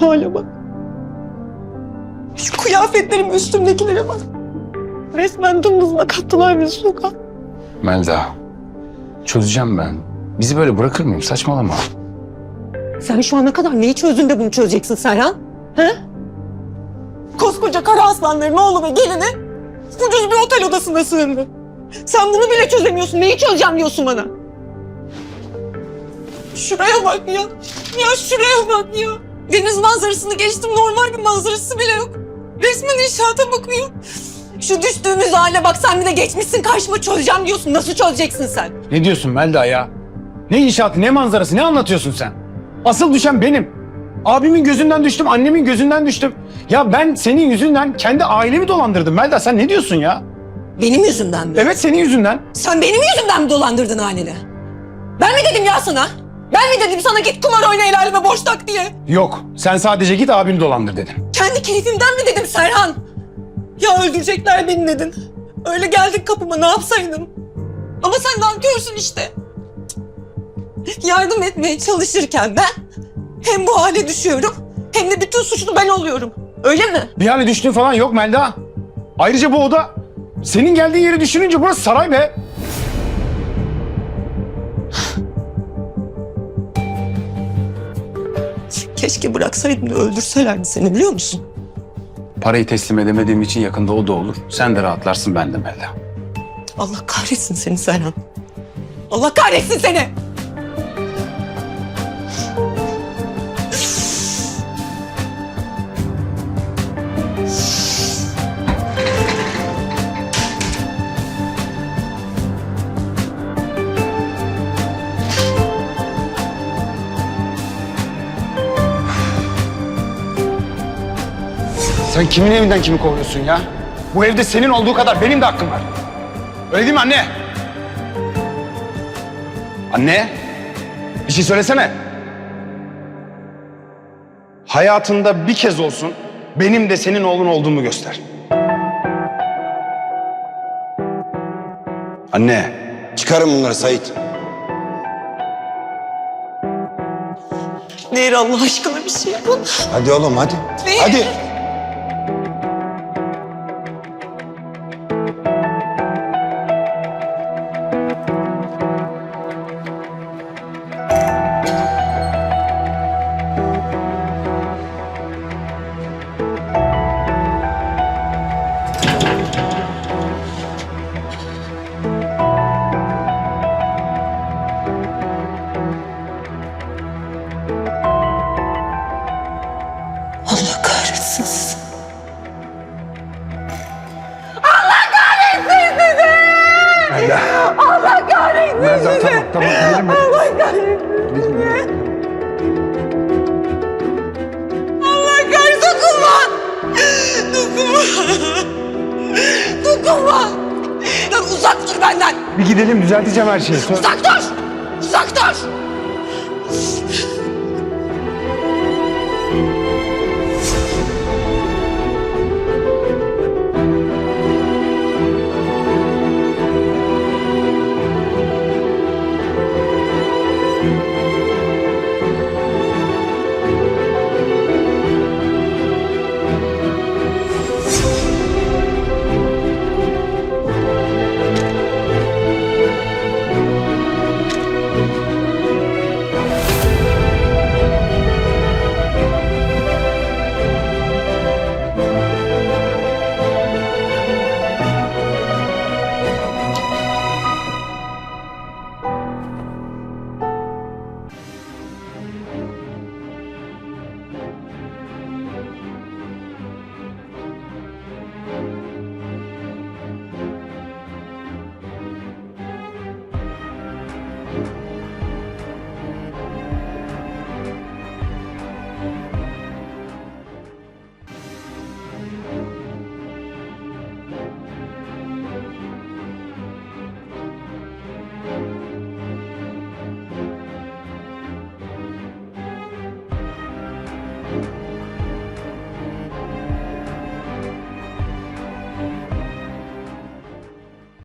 Şu hale bak. Şu kıyafetlerim üstümdekilere bak. Resmen dımdızla kattılar bizi sokağa. Melda, çözeceğim ben. Bizi böyle bırakır mıyım? Saçmalama. Sen şu ana kadar neyi çözdün de bunu çözeceksin Serhan? He? Koskoca kara aslanların oğlu ve gelini ucuz bir otel odasında sığındı. Sen bunu bile çözemiyorsun. Neyi çözeceğim diyorsun bana? Şuraya bak ya. Ya şuraya bak ya. Deniz manzarasını geçtim normal bir manzarası bile yok. Resmen inşaata bakıyor. Şu düştüğümüz hale bak sen bir de geçmişsin karşıma çözeceğim diyorsun. Nasıl çözeceksin sen? Ne diyorsun Melda ya? Ne inşaatı, ne manzarası, ne anlatıyorsun sen? Asıl düşen benim. Abimin gözünden düştüm, annemin gözünden düştüm. Ya ben senin yüzünden kendi ailemi dolandırdım Melda. Sen ne diyorsun ya? Benim yüzümden mi? Evet senin yüzünden. Sen benim yüzümden mi dolandırdın halini? Ben mi dedim ya sana? Ben mi dedim sana git kumar oyna el aleme borç tak diye? Yok, sen sadece git abini dolandır dedim. Kendi keyfimden mi dedim Serhan? Ya öldürecekler beni dedin. Öyle geldik kapıma ne yapsaydım? Ama sen nankörsün işte. Yardım etmeye çalışırken ben hem bu hale düşüyorum hem de bütün suçlu ben oluyorum. Öyle mi? Bir hale düştüğün falan yok Melda. Ayrıca bu oda senin geldiğin yeri düşününce burası saray be. Keşke bıraksaydım da öldürselerdi seni biliyor musun? Parayı teslim edemediğim için yakında o da olur. Sen de rahatlarsın ben de Melda. Allah kahretsin seni Serhan. Allah kahretsin seni. Sen kimin evinden kimi kovuyorsun ya? Bu evde senin olduğu kadar benim de hakkım var. Öyle değil mi anne? Anne? Bir şey söylesene. Hayatında bir kez olsun benim de senin oğlun olduğumu göster. Anne. Çıkarın bunları Sait. Nehir Allah aşkına bir şey yapın. Hadi oğlum hadi. Hadi. Kahretsin. Melda. Allah kahretsin. Melda tamam tamam. Gidelim. Allah kahretsin. Allah kahretsin. Dokunma. Dokunma. Dokunma. Lan uzak dur benden. Bir gidelim düzelteceğim her şeyi. Dur. Uzak dur.